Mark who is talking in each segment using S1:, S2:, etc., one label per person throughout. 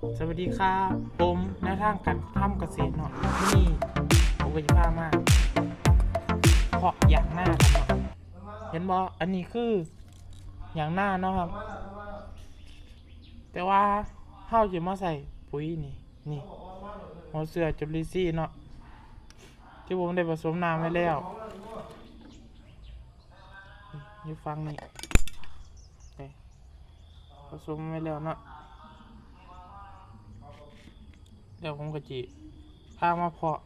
S1: สวัสดีครับผมแนวทางการทำเกษตรเนาะที่นี่ผมก็จะพามากเพาะอย่างหน้ากันเนาะเห็นบออันนี้คืออย่างหน้าเนาะครับ แต่ว่าเฮาจะมาใส่ปุ๋ยนี่นี่หัวเสือจุลินทรีย์เนาะที่ผมได้ผสมน้ำไว้แล้วอยู่ฟังนี่ผสมไว้แล้วเนาะ เดี๋ยวผมก็จีพามาเพาะ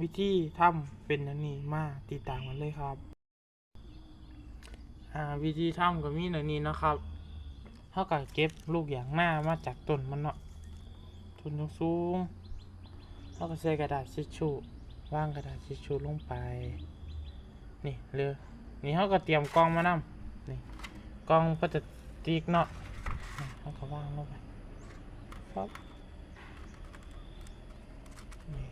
S1: วิธีทำเป็นอันนี้มาติดตามกันเลยครับ อ่าวิธีทำก็มีอันนี้นะครับเท่ากับเก็บลูกอย่างหน้ามาจากต้นมันเนาะทุนสูงเท่ากับใส่กระดาษทิชชู่วางกระดาษทิชชู่ลงไป นี่เลยนี่เขาก็เตรียมกองมานำนี่กองพลาสติกเนาะเขาก็วางลงไปครับ นี่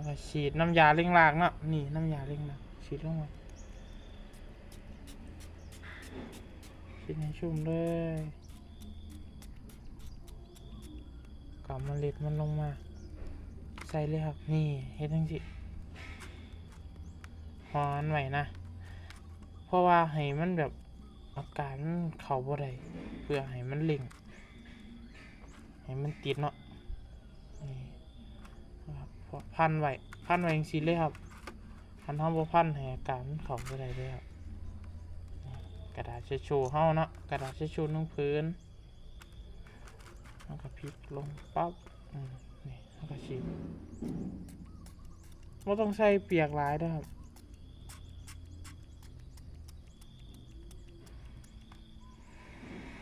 S1: แล้วก็ฉีดน้ำยาเร่งรากเนาะนี่น้ำยาเร่งรากฉีดลงไปฉีดให้ชุ่มเลยกลับเล็ดมันลงมา ใส่เลยครับนี่เฮ็ดจังสิหอนไหวนะ เพราะว่าให้มันแบบอาการเขาบ่ได้เพื่อให้มันเล่งให้มันติดเนาะนี่ พันไว้พันไว้จังซี่เลยครับพันเฮาบ่พันให้อาการมันเข้าบ่ได้เลยครับกระดาษเช็ดชูเฮาเนาะกระดาษเช็ดชูลงพื้นแล้วก็พลิกลงปั๊บนี่แล้วก็ฉีดบ่ต้องใส่เปียกหลายเด้ครับ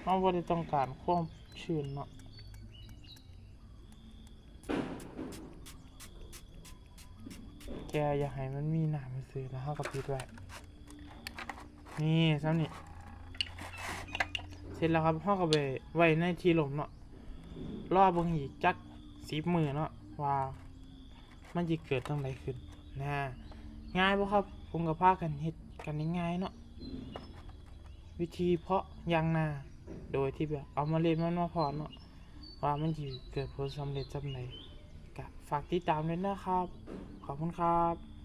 S1: เฮาบ่ได้ต้องการความชื้นเนาะ แกอยากให้มันมีหนามซื้อแล้วเขาก็ปิดไว้นี่ซ้ำนี่เสร็จแล้วครับเขาก็ไปไว้ในที่หลมเนาะรอเบางอีกจักสิบมือเนาะว่ามันจะเกิดตั้งไรขึ้นนะง่ายปะครับผมกับพากันเฮ็ดกันง่ายเนาะวิธีเพาะยางนาโดยที่แบบเอามาเล่นมันมาพอเนาะว่ามันจะเกิดผลสำเร็จจำไหน ฝากติดตามด้วยนะครับ ขอบคุณครับ